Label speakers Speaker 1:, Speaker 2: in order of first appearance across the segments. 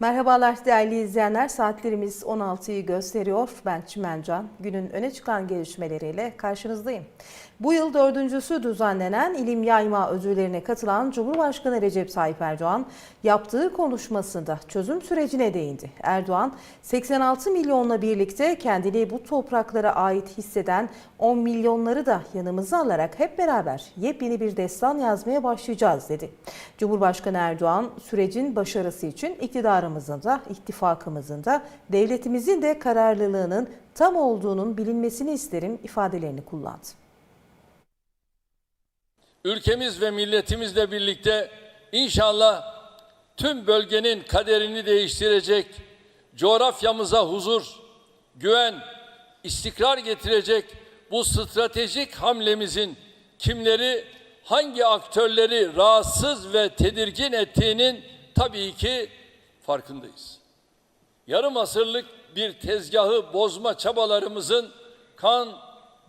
Speaker 1: Merhabalar değerli izleyenler. Saatlerimiz 16'yı gösteriyor. Ben Çimencan. Günün öne çıkan gelişmeleriyle karşınızdayım. Bu yıl dördüncüsü düzenlenen ilim yayma ödüllerine katılan Cumhurbaşkanı Recep Tayyip Erdoğan yaptığı konuşmasında çözüm sürecine değindi. Erdoğan 86 milyonla birlikte kendini bu topraklara ait hisseden 10 milyonları da yanımıza alarak hep beraber yepyeni bir destan yazmaya başlayacağız dedi. Cumhurbaşkanı Erdoğan sürecin başarısı için iktidarımızın da ittifakımızın da devletimizin de kararlılığının tam olduğunun bilinmesini isterim ifadelerini kullandı.
Speaker 2: Ülkemiz ve milletimizle birlikte inşallah tüm bölgenin kaderini değiştirecek, coğrafyamıza huzur, güven, istikrar getirecek bu stratejik hamlemizin kimleri, hangi aktörleri rahatsız ve tedirgin ettiğinin tabii ki farkındayız. Yarım asırlık bir tezgahı bozma çabalarımızın kan,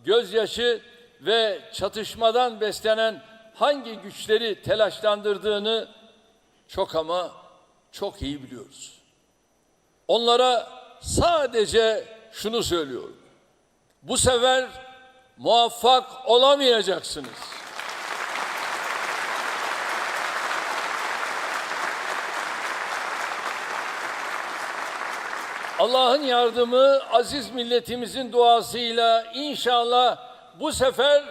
Speaker 2: gözyaşı ve çatışmadan beslenen hangi güçleri telaşlandırdığını çok ama çok iyi biliyoruz. Onlara sadece şunu söylüyorum. Bu sefer muvaffak olamayacaksınız. Allah'ın yardımı aziz milletimizin duasıyla inşallah bu sefer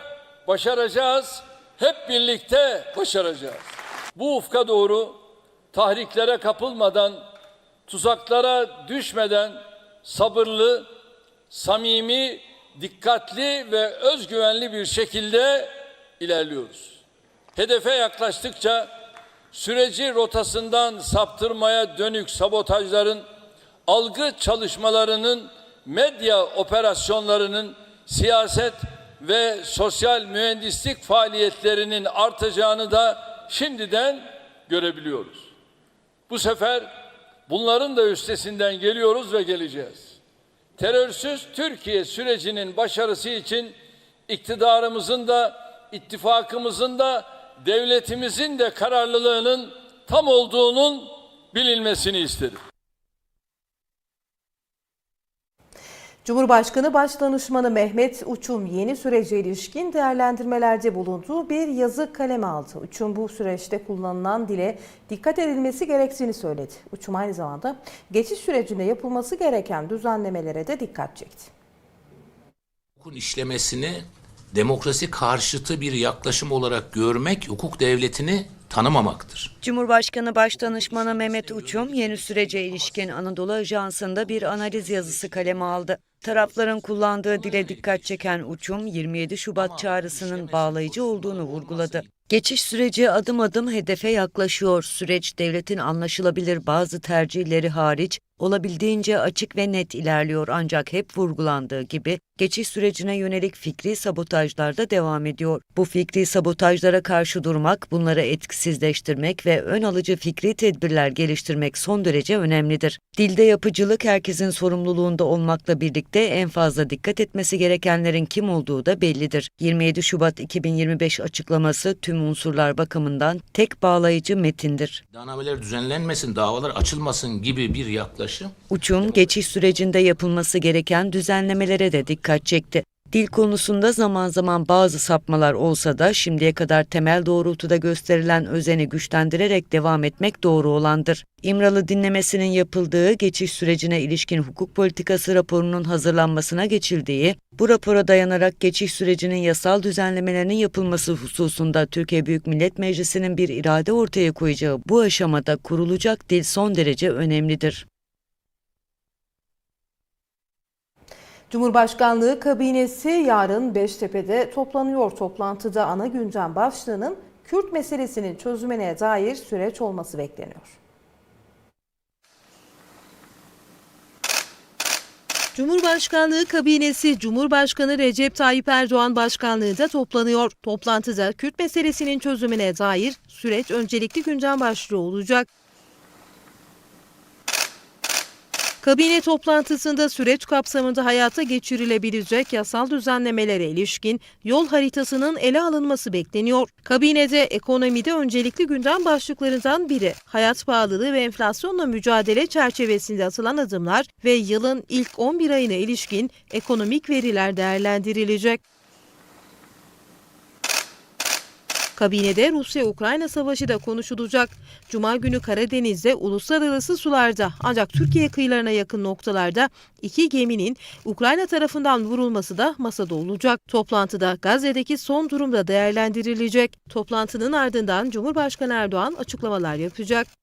Speaker 2: başaracağız. Hep birlikte başaracağız. Bu ufka doğru tahriklere kapılmadan, tuzaklara düşmeden sabırlı, samimi, dikkatli ve özgüvenli bir şekilde ilerliyoruz. Hedefe yaklaştıkça süreci rotasından saptırmaya dönük sabotajların algı çalışmalarının, medya operasyonlarının, siyaset ve sosyal mühendislik faaliyetlerinin artacağını da şimdiden görebiliyoruz. Bu sefer bunların da üstesinden geliyoruz ve geleceğiz. Terörsüz Türkiye sürecinin başarısı için iktidarımızın da, ittifakımızın da, devletimizin de kararlılığının tam olduğunun bilinmesini isterim.
Speaker 1: Cumhurbaşkanı Başdanışmanı Mehmet Uçum yeni sürece ilişkin değerlendirmelerde bulunduğu bir yazı kaleme aldı. Uçum bu süreçte kullanılan dile dikkat edilmesi gerektiğini söyledi. Uçum aynı zamanda geçiş sürecinde yapılması gereken düzenlemelere de dikkat çekti.
Speaker 3: hukukun işlemesini demokrasi karşıtı bir yaklaşım olarak görmek hukuk devletini tanımamaktır.
Speaker 4: Cumhurbaşkanı Başdanışmanı Mehmet Uçum yeni sürece ilişkin Anadolu Ajansı'nda bir analiz yazısı kaleme aldı. Tarafların kullandığı dile dikkat çeken Uçum 27 Şubat çağrısının bağlayıcı olduğunu vurguladı. Geçiş süreci adım adım hedefe yaklaşıyor. Süreç devletin anlaşılabilir bazı tercihleri hariç olabildiğince açık ve net ilerliyor ancak hep vurgulandığı gibi geçiş sürecine yönelik fikri sabotajlar da devam ediyor. Bu fikri sabotajlara karşı durmak, bunları etkisizleştirmek ve ön alıcı fikri tedbirler geliştirmek son derece önemlidir. Dilde yapıcılık herkesin sorumluluğunda olmakla birlikte en fazla dikkat etmesi gerekenlerin kim olduğu da bellidir. 27 Şubat 2025 açıklaması tüm unsurlar bakımından tek bağlayıcı metindir.
Speaker 3: İddianameler düzenlenmesin, davalar açılmasın gibi bir yaklaşım
Speaker 4: Uçum, geçiş sürecinde yapılması gereken düzenlemelere de dikkat çekti. Dil konusunda zaman zaman bazı sapmalar olsa da şimdiye kadar temel doğrultuda gösterilen özeni güçlendirerek devam etmek doğru olandır. İmralı dinlemesinin yapıldığı geçiş sürecine ilişkin hukuk politikası raporunun hazırlanmasına geçildiği, bu rapora dayanarak geçiş sürecinin yasal düzenlemelerinin yapılması hususunda Türkiye Büyük Millet Meclisi'nin bir irade ortaya koyacağı bu aşamada kurulacak dil son derece önemlidir.
Speaker 1: Cumhurbaşkanlığı kabinesi yarın Beştepe'de toplanıyor. Toplantıda ana gündem başlığının Kürt meselesinin çözümüne dair süreç olması bekleniyor. Cumhurbaşkanlığı kabinesi Cumhurbaşkanı Recep Tayyip Erdoğan başkanlığında toplanıyor. Toplantıda Kürt meselesinin çözümüne dair süreç öncelikli gündem başlığı olacak. Kabine toplantısında süreç kapsamında hayata geçirilebilecek yasal düzenlemelere ilişkin yol haritasının ele alınması bekleniyor. Kabinede ekonomide öncelikli gündem başlıklarından biri hayat pahalılığı ve enflasyonla mücadele çerçevesinde atılan adımlar ve yılın ilk 11 ayına ilişkin ekonomik veriler değerlendirilecek. Kabinede Rusya-Ukrayna savaşı da konuşulacak. Cuma günü Karadeniz'de uluslararası sularda ancak Türkiye kıyılarına yakın noktalarda iki geminin Ukrayna tarafından vurulması da masada olacak. Toplantıda Gazze'deki son durumda değerlendirilecek. Toplantının ardından Cumhurbaşkanı Erdoğan açıklamalar yapacak.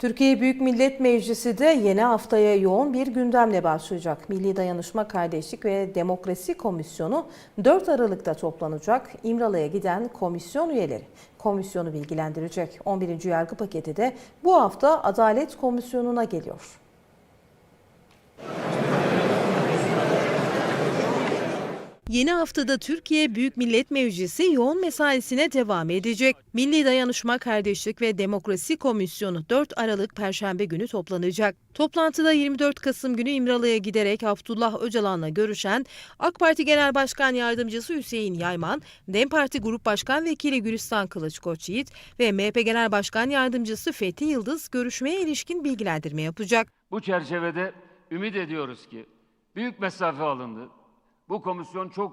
Speaker 1: Türkiye Büyük Millet Meclisi de yeni haftaya yoğun bir gündemle başlayacak. Milli Dayanışma, Kardeşlik ve Demokrasi Komisyonu 4 Aralık'ta toplanacak. İmralı'ya giden komisyon üyeleri komisyonu bilgilendirecek. 11. yargı paketi de bu hafta Adalet Komisyonu'na geliyor. Yeni haftada Türkiye Büyük Millet Meclisi yoğun mesaisine devam edecek. Milli Dayanışma, Kardeşlik ve Demokrasi Komisyonu 4 Aralık Perşembe günü toplanacak. Toplantıda 24 Kasım günü İmralı'ya giderek Abdullah Öcalan'la görüşen AK Parti Genel Başkan Yardımcısı Hüseyin Yayman, DEM Parti Grup Başkan Vekili Gülistan Kılıçkoç Yiğit ve MHP Genel Başkan Yardımcısı Fethi Yıldız görüşmeye ilişkin bilgilendirme yapacak.
Speaker 5: Bu çerçevede ümit ediyoruz ki büyük mesafe alındı. Bu komisyon çok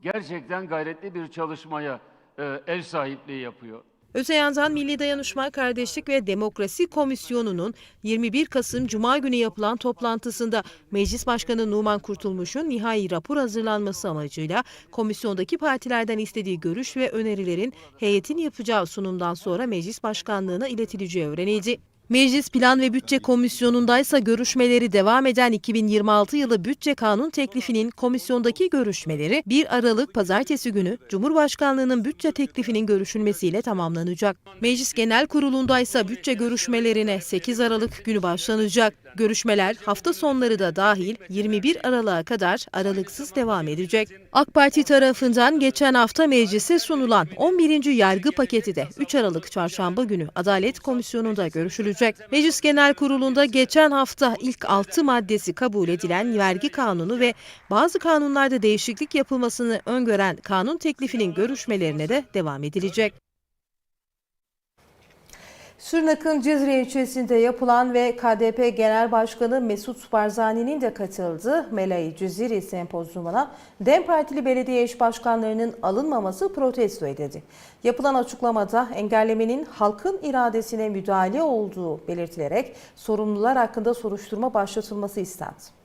Speaker 5: gerçekten gayretli bir çalışmaya e, ev sahipliği yapıyor.
Speaker 1: Öte yandan Milli Dayanışma, Kardeşlik ve Demokrasi Komisyonu'nun 21 Kasım Cuma günü yapılan toplantısında Meclis Başkanı Numan Kurtulmuş'un nihai rapor hazırlanması amacıyla komisyondaki partilerden istediği görüş ve önerilerin heyetin yapacağı sunumdan sonra Meclis Başkanlığı'na iletileceği öğrenildi. Meclis Plan ve Bütçe Komisyonu'ndaysa görüşmeleri devam eden 2026 yılı bütçe kanun teklifinin komisyondaki görüşmeleri 1 Aralık pazartesi günü Cumhurbaşkanlığının bütçe teklifinin görüşülmesiyle tamamlanacak. Meclis Genel Kurulu'ndaysa bütçe görüşmelerine 8 Aralık günü başlanacak. Görüşmeler hafta sonları da dahil 21 Aralık'a kadar aralıksız devam edecek. AK Parti tarafından geçen hafta meclise sunulan 11. yargı paketi de 3 Aralık çarşamba günü Adalet Komisyonu'nda görüşülecek. Meclis Genel Kurulu'nda geçen hafta ilk 6 maddesi kabul edilen vergi kanunu ve bazı kanunlarda değişiklik yapılmasını öngören kanun teklifinin görüşmelerine de devam edilecek. Şırnak'ın Cizre ilçesinde yapılan ve KDP Genel Başkanı Mesut Barzani'nin de katıldığı Melai Ciziri sempozyumuna DEM Partili belediye eş başkanlarının alınmaması protesto edildi. Yapılan açıklamada engellemenin halkın iradesine müdahale olduğu belirtilerek sorumlular hakkında soruşturma başlatılması istendi.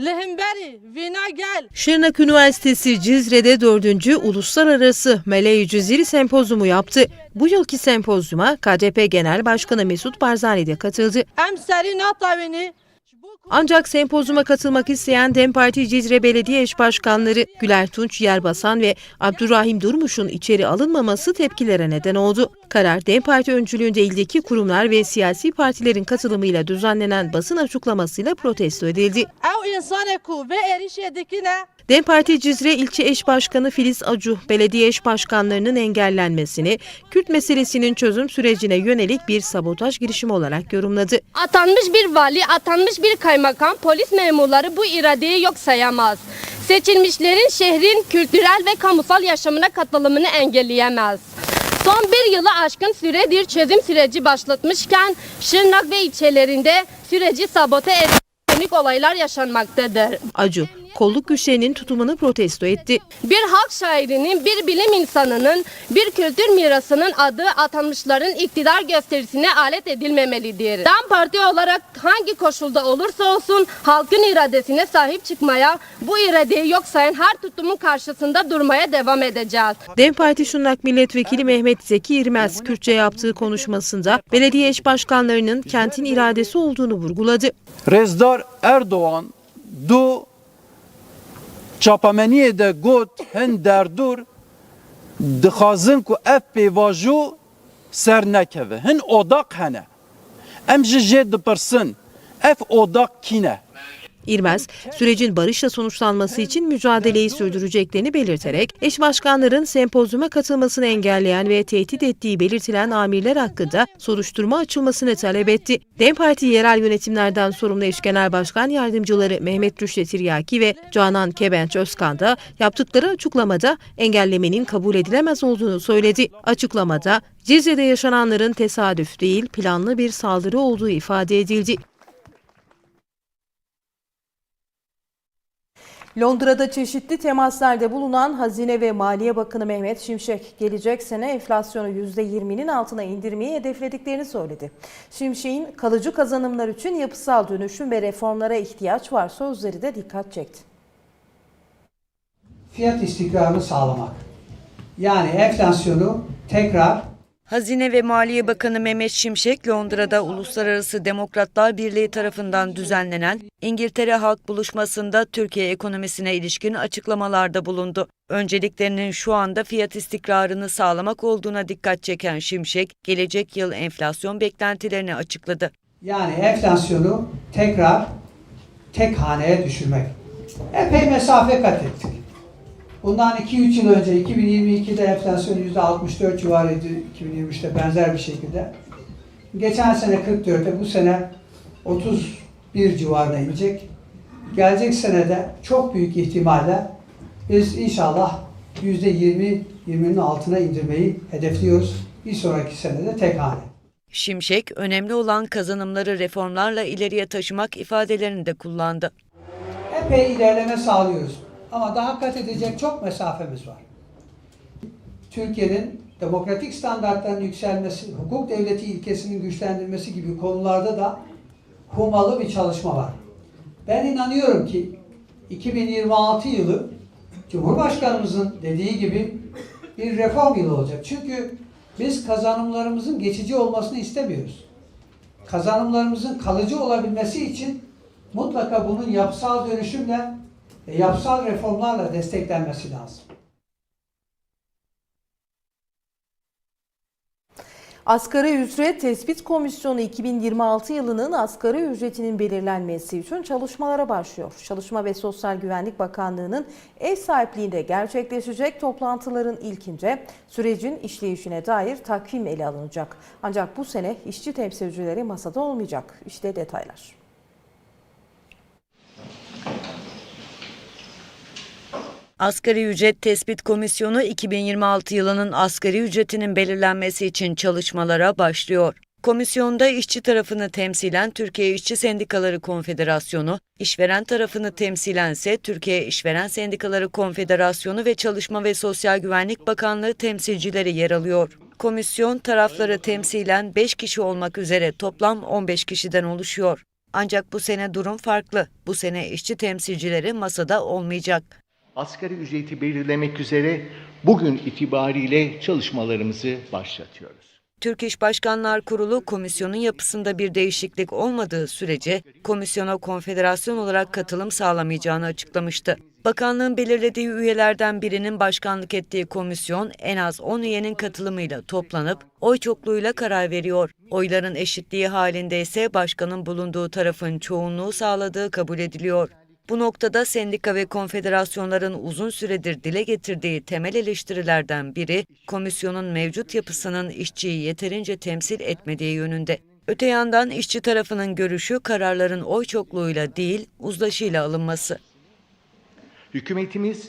Speaker 6: Lehimberi, Vina gel.
Speaker 1: Şırnak Üniversitesi Cizre'de 4. Uluslararası Meleği Ciziri Sempozyumu yaptı. Bu yılki sempozyuma KDP Genel Başkanı Mesut Barzani de katıldı.
Speaker 6: Em seri natavini.
Speaker 1: Ancak sempozyuma katılmak isteyen DEM Parti Cizre Belediye Eş Başkanları Güler Tunç Yerbasan ve Abdurrahim Durmuş'un içeri alınmaması tepkilere neden oldu. Karar DEM Parti öncülüğünde ildeki kurumlar ve siyasi partilerin katılımıyla düzenlenen basın açıklamasıyla protesto edildi. DEM Parti Cizre İlçe Eş Başkanı Filiz Acu, belediye eş başkanlarının engellenmesini, Kürt meselesinin çözüm sürecine yönelik bir sabotaj girişimi olarak yorumladı.
Speaker 7: Atanmış bir vali, atanmış bir kaymakam, polis memurları bu iradeyi yok sayamaz. Seçilmişlerin şehrin kültürel ve kamusal yaşamına katılımını engelleyemez. Son bir yılı aşkın süredir çözüm süreci başlatmışken Şırnak ve ilçelerinde süreci sabote eden olaylar yaşanmaktadır.
Speaker 1: Acu, kolluk güçlerinin tutumunu protesto etti.
Speaker 7: Bir halk şairinin, bir bilim insanının, bir kültür mirasının adı atanmışların iktidar gösterisine alet edilmemelidir. DEM Parti olarak hangi koşulda olursa olsun halkın iradesine sahip çıkmaya, bu iradeyi yok sayan her tutumun karşısında durmaya devam edeceğiz.
Speaker 1: DEM Parti Şırnak Milletvekili Mehmet Zeki İrmez Kürtçe yaptığı konuşmasında belediye eş başkanlarının kentin iradesi olduğunu vurguladı.
Speaker 8: Rezdar Erdoğan du çapameniye de got hin derdur dixazin ku ev pêvajû ser nekeve. Hin odak hene. Em ji jê dipirsin ev odak kîne.
Speaker 1: İrmez, sürecin barışla sonuçlanması için mücadeleyi sürdüreceklerini belirterek, eş başkanların sempozyuma katılmasını engelleyen ve tehdit ettiği belirtilen amirler hakkında soruşturma açılmasını talep etti. DEM Parti yerel yönetimlerden sorumlu eş genel başkan yardımcıları Mehmet Rüştü Tiryaki ve Canan Kebenç Özkan da yaptıkları açıklamada engellemenin kabul edilemez olduğunu söyledi. Açıklamada Cizre'de yaşananların tesadüf değil planlı bir saldırı olduğu ifade edildi. Londra'da çeşitli temaslarda bulunan Hazine ve Maliye Bakanı Mehmet Şimşek, gelecek sene enflasyonu %20'nin altına indirmeyi hedeflediklerini söyledi. Şimşek'in kalıcı kazanımlar için yapısal dönüşüm ve reformlara ihtiyaç var sözleri de dikkat çekti.
Speaker 9: fiyat istikrarını sağlamak. Yani enflasyonu tekrar
Speaker 4: Hazine ve Maliye Bakanı Mehmet Şimşek, Londra'da Uluslararası Demokratlar Birliği tarafından düzenlenen İngiltere Halk Buluşması'nda Türkiye ekonomisine ilişkin açıklamalarda bulundu. Önceliklerinin şu anda fiyat istikrarını sağlamak olduğuna dikkat çeken Şimşek, gelecek yıl enflasyon beklentilerini açıkladı.
Speaker 9: yani enflasyonu tekrar tek haneye düşürmek. Epey mesafe kat ettik. Bundan 2-3 yıl önce 2022'de enflasyon %64 civarıydı. 2023'te benzer bir şekilde. Geçen sene 44'te bu sene 31 civarına inecek. Gelecek senede çok büyük ihtimalle biz inşallah %20-20'nin altına indirmeyi hedefliyoruz. Bir sonraki senede tek hane.
Speaker 4: Şimşek, önemli olan kazanımları reformlarla ileriye taşımak ifadelerini de kullandı.
Speaker 9: epey ilerleme sağlıyoruz. Ama daha kat edecek çok mesafemiz var. Türkiye'nin demokratik standartların yükselmesi, hukuk devleti ilkesinin güçlendirilmesi gibi konularda da humalı bir çalışma var. Ben inanıyorum ki 2026 yılı Cumhurbaşkanımızın dediği gibi bir reform yılı olacak. Çünkü biz kazanımlarımızın geçici olmasını istemiyoruz. Kazanımlarımızın kalıcı olabilmesi için mutlaka bunun yapısal dönüşümle ve yapısal reformlarla desteklenmesi lazım.
Speaker 1: Asgari ücret tespit komisyonu 2026 yılının asgari ücretinin belirlenmesi için çalışmalara başlıyor. Çalışma ve Sosyal Güvenlik Bakanlığı'nın ev sahipliğinde gerçekleşecek toplantıların ilkinde sürecin işleyişine dair takvim ele alınacak. Ancak bu sene işçi temsilcileri masada olmayacak. İşte detaylar.
Speaker 4: Asgari Ücret Tespit Komisyonu 2026 yılının asgari ücretinin belirlenmesi için çalışmalara başlıyor. Komisyonda işçi tarafını temsilen Türkiye İşçi Sendikaları Konfederasyonu, işveren tarafını temsilen ise Türkiye İşveren Sendikaları Konfederasyonu ve Çalışma ve Sosyal Güvenlik Bakanlığı temsilcileri yer alıyor. Komisyon tarafları temsilen 5 kişi olmak üzere toplam 15 kişiden oluşuyor. Ancak bu sene durum farklı. Bu sene işçi temsilcileri masada olmayacak.
Speaker 10: Asgari ücreti belirlemek üzere bugün itibariyle çalışmalarımızı başlatıyoruz.
Speaker 4: Türk İş Başkanlar Kurulu komisyonun yapısında bir değişiklik olmadığı sürece komisyona konfederasyon olarak katılım sağlamayacağını açıklamıştı. Bakanlığın belirlediği üyelerden birinin başkanlık ettiği komisyon en az 10 üyenin katılımıyla toplanıp oy çokluğuyla karar veriyor. Oyların eşitliği halinde ise başkanın bulunduğu tarafın çoğunluğu sağladığı kabul ediliyor. Bu noktada sendika ve konfederasyonların uzun süredir dile getirdiği temel eleştirilerden biri, komisyonun mevcut yapısının işçiyi yeterince temsil etmediği yönünde. Öte yandan işçi tarafının görüşü kararların oy çokluğuyla değil, uzlaşıyla alınması.
Speaker 10: Hükümetimiz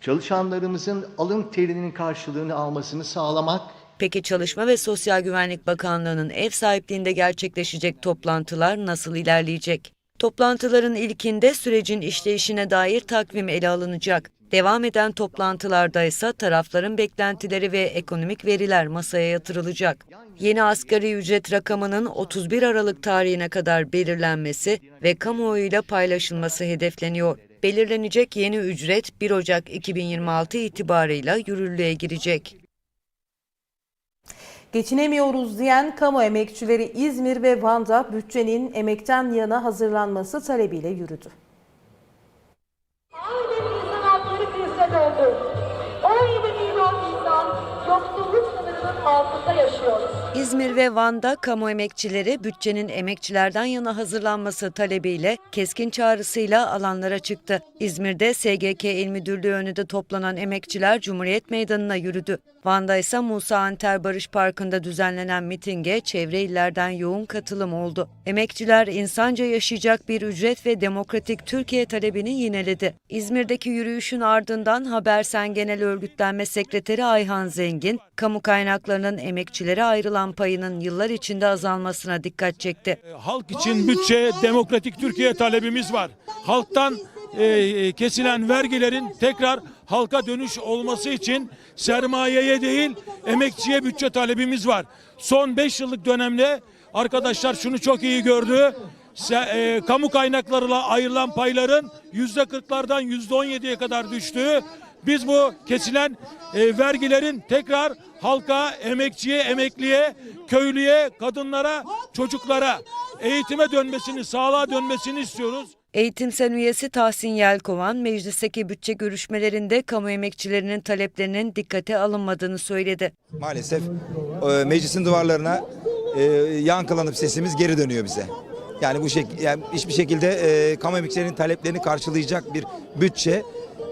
Speaker 10: çalışanlarımızın alın terinin karşılığını almasını sağlamak
Speaker 4: Peki Çalışma ve Sosyal Güvenlik Bakanlığı'nın ev sahipliğinde gerçekleşecek toplantılar nasıl ilerleyecek? Toplantıların ilkinde sürecin işleyişine dair takvim ele alınacak. Devam eden toplantılarda ise tarafların beklentileri ve ekonomik veriler masaya yatırılacak. Yeni asgari ücret rakamının 31 Aralık tarihine kadar belirlenmesi ve kamuoyuyla paylaşılması hedefleniyor. Belirlenecek yeni ücret 1 Ocak 2026 itibarıyla yürürlüğe girecek.
Speaker 1: Geçinemiyoruz diyen kamu emekçileri İzmir ve Van'da bütçenin emekten yana hazırlanması talebiyle yürüdü.
Speaker 11: Ailemizin hakları krize döndü. 17 milyon insan yoksulluk sınırının altında yaşıyoruz.
Speaker 4: İzmir ve Van'da kamu emekçileri bütçenin emekçilerden yana hazırlanması talebiyle keskin çağrısıyla alanlara çıktı. İzmir'de SGK İl Müdürlüğü önünde toplanan emekçiler Cumhuriyet Meydanı'na yürüdü. Van'da ise Musa Anter Barış Parkı'nda düzenlenen mitinge çevre illerden yoğun katılım oldu. Emekçiler insanca yaşayacak bir ücret ve demokratik Türkiye talebini yineledi. İzmir'deki yürüyüşün ardından Habersen Genel Örgütlenme Sekreteri Ayhan Zengin, kamu kaynaklarının emekçilere ayrılan payının yıllar içinde azalmasına dikkat çekti.
Speaker 8: Halk için bütçe, demokratik Türkiye talebimiz var. Halktan e, kesilen vergilerin tekrar halka dönüş olması için sermayeye değil emekçiye bütçe talebimiz var. Son 5 yıllık dönemde arkadaşlar şunu çok iyi gördü. Se- e, kamu kaynaklarıyla ayrılan payların yüzde kırklardan yüzde on yediye kadar düştüğü biz bu kesilen e, vergilerin tekrar halka, emekçiye, emekliye, köylüye, kadınlara, çocuklara eğitime dönmesini, sağlığa dönmesini istiyoruz.
Speaker 4: Eğitim üyesi Tahsin Yelkovan, meclisteki bütçe görüşmelerinde kamu emekçilerinin taleplerinin dikkate alınmadığını söyledi.
Speaker 12: Maalesef e, meclisin duvarlarına e, yankılanıp sesimiz geri dönüyor bize. Yani bu şek yani hiçbir şekilde e, kamu emekçilerinin taleplerini karşılayacak bir bütçe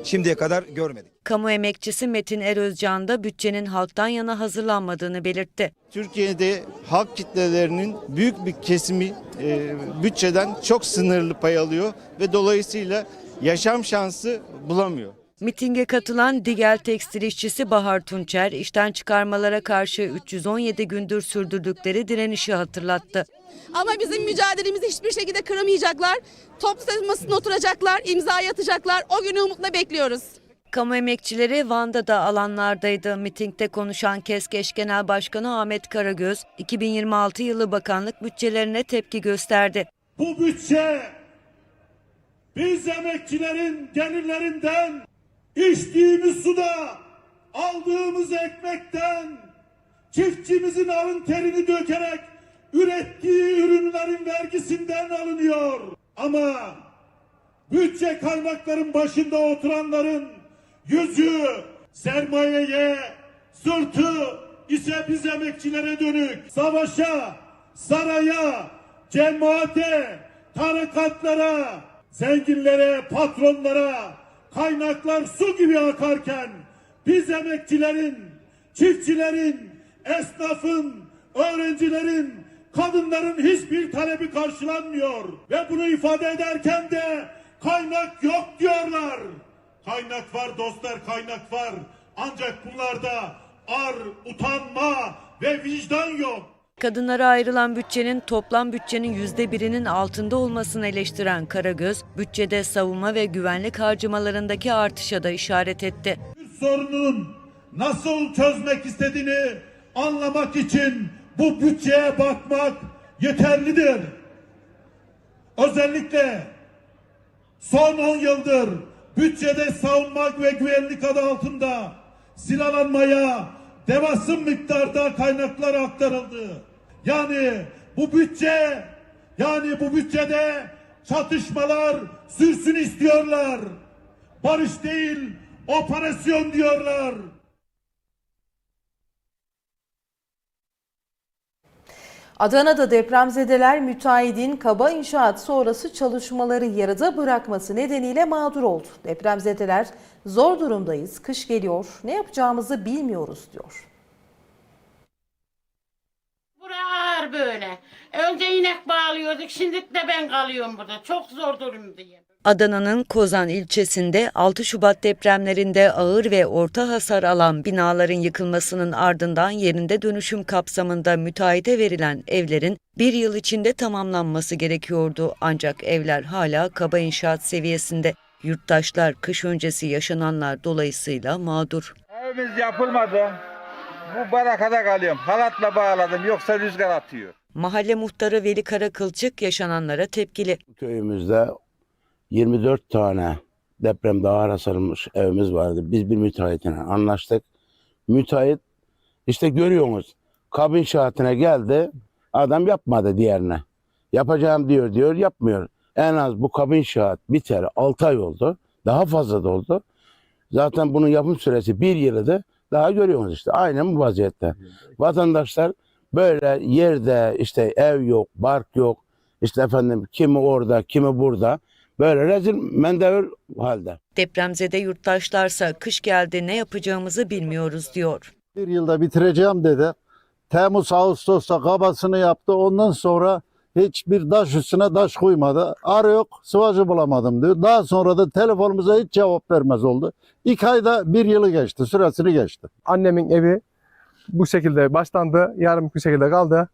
Speaker 12: şimdiye kadar görmedik.
Speaker 4: Kamu emekçisi Metin Erözcan da bütçenin halktan yana hazırlanmadığını belirtti.
Speaker 13: Türkiye'de halk kitlelerinin büyük bir kesimi e, bütçeden çok sınırlı pay alıyor ve dolayısıyla yaşam şansı bulamıyor.
Speaker 4: Mitinge katılan Digel tekstil işçisi Bahar Tunçer, işten çıkarmalara karşı 317 gündür sürdürdükleri direnişi hatırlattı.
Speaker 6: Ama bizim mücadelemizi hiçbir şekilde kıramayacaklar. Toplu masasına oturacaklar, imza atacaklar. O günü umutla bekliyoruz.
Speaker 4: Kamu emekçileri Van'da da alanlardaydı. Mitingde konuşan KESKEŞ Genel Başkanı Ahmet Karagöz, 2026 yılı bakanlık bütçelerine tepki gösterdi.
Speaker 8: Bu bütçe biz emekçilerin gelirlerinden, içtiğimiz suda, aldığımız ekmekten, çiftçimizin alın terini dökerek ürettiği ürünlerin vergisinden alınıyor. Ama bütçe kaynakların başında oturanların yüzü sermayeye, sırtı ise biz emekçilere dönük. Savaşa, saraya, cemaate, tarikatlara, zenginlere, patronlara kaynaklar su gibi akarken biz emekçilerin, çiftçilerin, esnafın, öğrencilerin, kadınların hiçbir talebi karşılanmıyor. Ve bunu ifade ederken de kaynak yok diyorlar. Kaynak var dostlar kaynak var. Ancak bunlarda ar, utanma ve vicdan yok.
Speaker 4: Kadınlara ayrılan bütçenin toplam bütçenin yüzde birinin altında olmasını eleştiren Karagöz, bütçede savunma ve güvenlik harcamalarındaki artışa da işaret etti.
Speaker 8: sorunun nasıl çözmek istediğini anlamak için bu bütçeye bakmak yeterlidir. Özellikle son 10 yıldır bütçede savunma ve güvenlik adı altında silahlanmaya devasın miktarda kaynaklar aktarıldı. Yani bu bütçe yani bu bütçede çatışmalar sürsün istiyorlar. Barış değil, operasyon diyorlar.
Speaker 1: Adana'da depremzedeler müteahhidin kaba inşaat sonrası çalışmaları yarıda bırakması nedeniyle mağdur oldu. Depremzedeler zor durumdayız, kış geliyor, ne yapacağımızı bilmiyoruz diyor.
Speaker 11: Buraya ağır böyle. Önce inek bağlıyorduk. Şimdi de ben kalıyorum burada. Çok zor durumdayım.
Speaker 4: Adana'nın Kozan ilçesinde 6 Şubat depremlerinde ağır ve orta hasar alan binaların yıkılmasının ardından yerinde dönüşüm kapsamında müteahhite verilen evlerin bir yıl içinde tamamlanması gerekiyordu. Ancak evler hala kaba inşaat seviyesinde. Yurttaşlar kış öncesi yaşananlar dolayısıyla mağdur.
Speaker 8: Evimiz yapılmadı. Bu barakada kalıyorum. Halatla bağladım yoksa rüzgar atıyor.
Speaker 4: Mahalle muhtarı Veli Karakılçık yaşananlara tepkili.
Speaker 8: Köyümüzde 24 tane depremde ağır hasarılmış evimiz vardı. Biz bir müteahhitle anlaştık. Müteahhit işte görüyorsunuz kab inşaatına geldi. Adam yapmadı diğerine. Yapacağım diyor diyor yapmıyor. En az bu kab inşaat biter 6 ay oldu. Daha fazla da oldu. Zaten bunun yapım süresi bir yılıdı. Daha görüyorsunuz işte aynen bu vaziyette. Vatandaşlar
Speaker 13: böyle yerde işte ev yok, bark yok, işte efendim kimi orada, kimi burada. Böyle rezil mendevir halde.
Speaker 4: Depremzede yurttaşlarsa kış geldi ne yapacağımızı bilmiyoruz diyor.
Speaker 13: Bir yılda bitireceğim dedi. Temmuz, Ağustos'ta kabasını yaptı. Ondan sonra hiçbir taş üstüne taş koymadı. Arı yok, sıvacı bulamadım diyor. Daha sonra da telefonumuza hiç cevap vermez oldu. İki ayda bir yılı geçti, süresini geçti.
Speaker 8: Annemin evi bu şekilde başlandı. Yarım bu şekilde kaldı.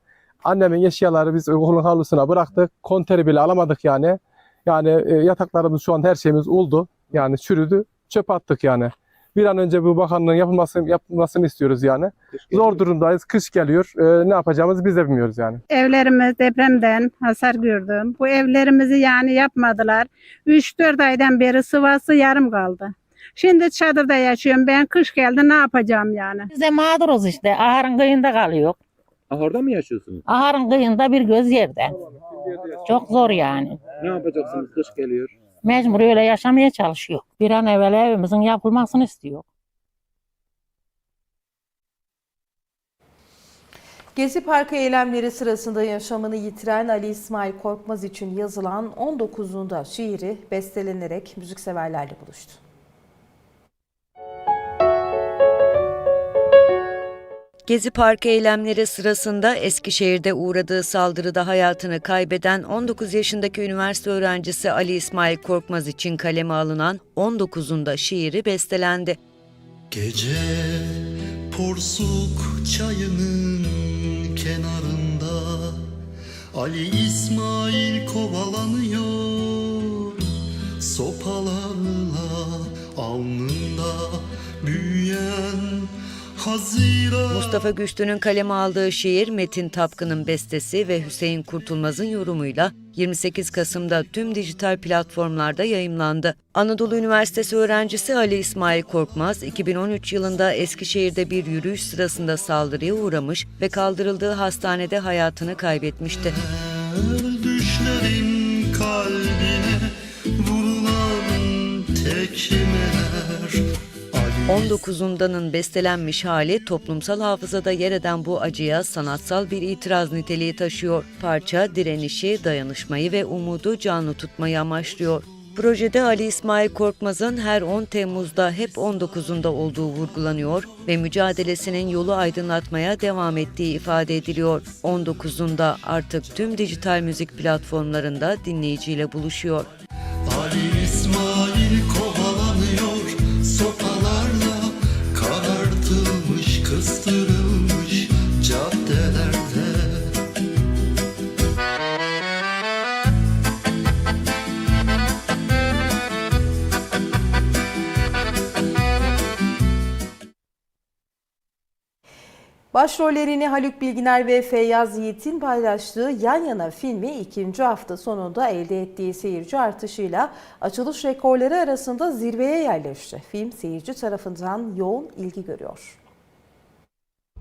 Speaker 8: Annemin eşyaları biz okulun havlusuna bıraktık. Konteri bile alamadık yani. Yani e, yataklarımız şu an her şeyimiz oldu. Yani çürüdü. Çöp attık yani. Bir an önce bu bakanlığın yapılmasını, yapılmasını istiyoruz yani. Zor durumdayız. Kış geliyor. E, ne yapacağımızı biz de bilmiyoruz yani.
Speaker 6: Evlerimiz depremden hasar gördü. Bu evlerimizi yani yapmadılar. 3-4 aydan beri sıvası yarım kaldı. Şimdi çadırda yaşıyorum. Ben kış geldi ne yapacağım yani?
Speaker 11: Biz de mağduruz işte. Aharın kıyında kalıyor.
Speaker 8: Ahırda mı yaşıyorsunuz?
Speaker 11: Aharın kıyında bir göz yerde. Çok zor yani.
Speaker 8: Ne yapacaksınız? Kış geliyor.
Speaker 11: Mecbur öyle yaşamaya çalışıyor. Bir an evvel evimizin yapılmasını istiyor.
Speaker 1: Gezi Parkı eylemleri sırasında yaşamını yitiren Ali İsmail Korkmaz için yazılan 19'unda şiiri bestelenerek müzikseverlerle buluştu.
Speaker 4: Gezi Parkı eylemleri sırasında Eskişehir'de uğradığı saldırıda hayatını kaybeden 19 yaşındaki üniversite öğrencisi Ali İsmail Korkmaz için kaleme alınan 19'unda şiiri bestelendi.
Speaker 14: Gece porsuk çayının kenarında Ali İsmail kovalanıyor Sopalarla alnında büyüyen Haziran
Speaker 4: Mustafa Güçlü'nün kaleme aldığı şiir Metin Tapkın'ın bestesi ve Hüseyin Kurtulmaz'ın yorumuyla 28 Kasım'da tüm dijital platformlarda yayımlandı. Anadolu Üniversitesi öğrencisi Ali İsmail Korkmaz, 2013 yılında Eskişehir'de bir yürüyüş sırasında saldırıya uğramış ve kaldırıldığı hastanede hayatını kaybetmişti.
Speaker 14: Düşlerin kalbine vurulan tekmeler
Speaker 4: 19'undanın bestelenmiş hali toplumsal hafızada yer eden bu acıya sanatsal bir itiraz niteliği taşıyor. Parça direnişi, dayanışmayı ve umudu canlı tutmayı amaçlıyor. Projede Ali İsmail Korkmaz'ın her 10 Temmuz'da hep 19'unda olduğu vurgulanıyor ve mücadelesinin yolu aydınlatmaya devam ettiği ifade ediliyor. 19'unda artık tüm dijital müzik platformlarında dinleyiciyle buluşuyor.
Speaker 14: Ali İsmail kovalanıyor
Speaker 1: Başrollerini Haluk Bilginer ve Feyyaz Yiğit'in paylaştığı Yan Yana filmi ikinci hafta sonunda elde ettiği seyirci artışıyla açılış rekorları arasında zirveye yerleşti. Film seyirci tarafından yoğun ilgi görüyor.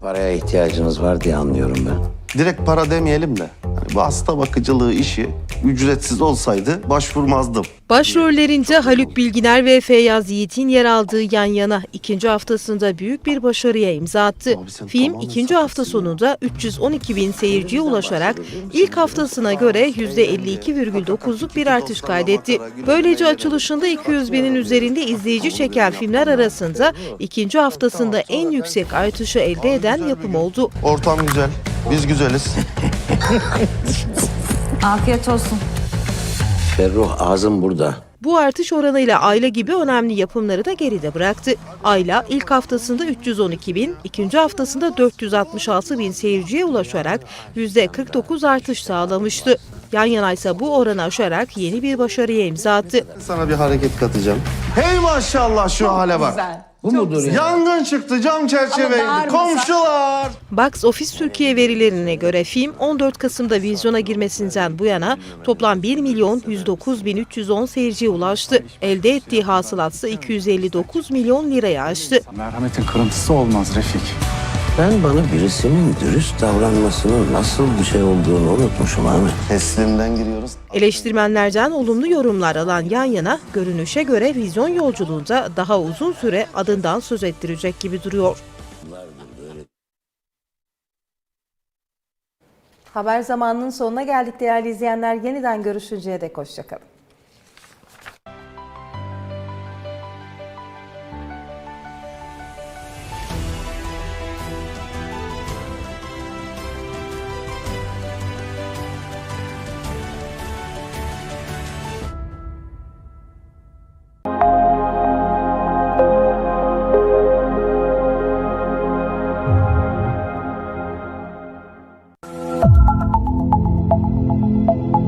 Speaker 15: Paraya ihtiyacınız var diye anlıyorum ben.
Speaker 14: Direkt para demeyelim de hasta bakıcılığı işi ücretsiz olsaydı başvurmazdım.
Speaker 1: Başrollerinde Haluk Bilginer ve Feyyaz Yiğit'in yer aldığı Yan Yana ikinci haftasında büyük bir başarıya imza attı. Film ikinci hafta sonunda 312 bin seyirciye ulaşarak ilk haftasına göre %52,9'luk bir artış kaydetti. Böylece açılışında 200 binin üzerinde izleyici çeken filmler arasında ikinci haftasında en yüksek artışı elde eden yapım oldu.
Speaker 14: Ortam güzel, biz güzeliz.
Speaker 7: Afiyet olsun.
Speaker 15: Ferruh ağzım burada.
Speaker 1: Bu artış oranıyla Ayla gibi önemli yapımları da geride bıraktı. Ayla ilk haftasında 312 bin, ikinci haftasında 466 bin seyirciye ulaşarak %49 artış sağlamıştı. Yan yana ise bu oranı aşarak yeni bir başarıya imza attı.
Speaker 14: Sana bir hareket katacağım. Hey maşallah şu hale bak.
Speaker 15: Bu mudur ya?
Speaker 14: Yangın çıktı cam çerçeveydi. Komşular.
Speaker 1: Box Office Türkiye verilerine göre film 14 Kasım'da vizyona girmesinden bu yana toplam 1 milyon 109 bin 310 seyirciye ulaştı. Elde ettiği hasılatsa 259 milyon liraya aştı.
Speaker 8: Merhametin kırıntısı olmaz Refik.
Speaker 15: Ben bana birisinin dürüst davranmasının nasıl bir şey olduğunu unutmuşum Ahmet.
Speaker 14: Teslimden giriyoruz.
Speaker 1: Eleştirmenlerden olumlu yorumlar alan yan yana görünüşe göre vizyon yolculuğunda daha uzun süre adından söz ettirecek gibi duruyor. Haber zamanının sonuna geldik değerli izleyenler. Yeniden görüşünceye dek hoşçakalın.
Speaker 16: you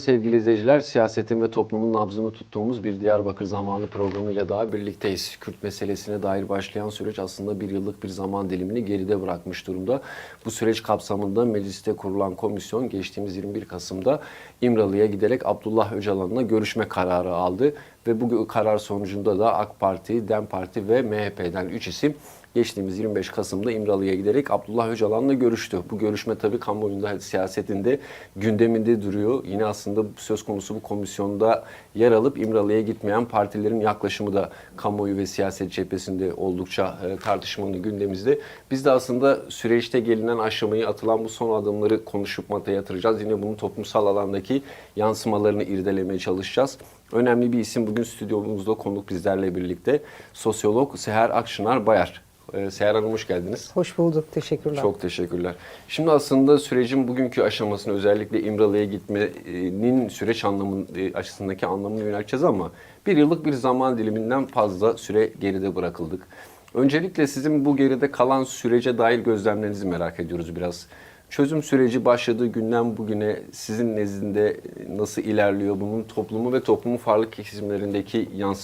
Speaker 16: sevgili izleyiciler. Siyasetin ve toplumun nabzını tuttuğumuz bir Diyarbakır Zamanı programıyla daha birlikteyiz. Kürt meselesine dair başlayan süreç aslında bir yıllık bir zaman dilimini geride bırakmış durumda. Bu süreç kapsamında mecliste kurulan komisyon geçtiğimiz 21 Kasım'da İmralı'ya giderek Abdullah Öcalan'la görüşme kararı aldı. Ve bu karar sonucunda da AK Parti, DEM Parti ve MHP'den 3 isim geçtiğimiz 25 Kasım'da İmralı'ya giderek Abdullah Öcalan'la görüştü. Bu görüşme tabii kamuoyunda, siyasetinde gündeminde duruyor. Yine aslında söz konusu bu komisyonda yer alıp İmralı'ya gitmeyen partilerin yaklaşımı da kamuoyu ve siyaset cephesinde oldukça e, tartışmanın gündemimizde. Biz de aslında süreçte gelinen aşamayı atılan bu son adımları konuşup masaya yatıracağız. Yine bunun toplumsal alandaki yansımalarını irdelemeye çalışacağız. Önemli bir isim bugün stüdyomuzda konuk bizlerle birlikte. Sosyolog Seher Akşınar Bayar. Ee, Seher Hanım hoş geldiniz.
Speaker 17: Hoş bulduk. Teşekkürler.
Speaker 16: Çok teşekkürler. Şimdi aslında sürecin bugünkü aşamasını özellikle İmralı'ya gitmenin süreç anlamı e, açısındaki anlamını yönelteceğiz ama bir yıllık bir zaman diliminden fazla süre geride bırakıldık. Öncelikle sizin bu geride kalan sürece dair gözlemlerinizi merak ediyoruz biraz. Çözüm süreci başladığı günden bugüne sizin nezdinde nasıl ilerliyor? Bunun toplumu ve toplumun farklı kesimlerindeki yansımaları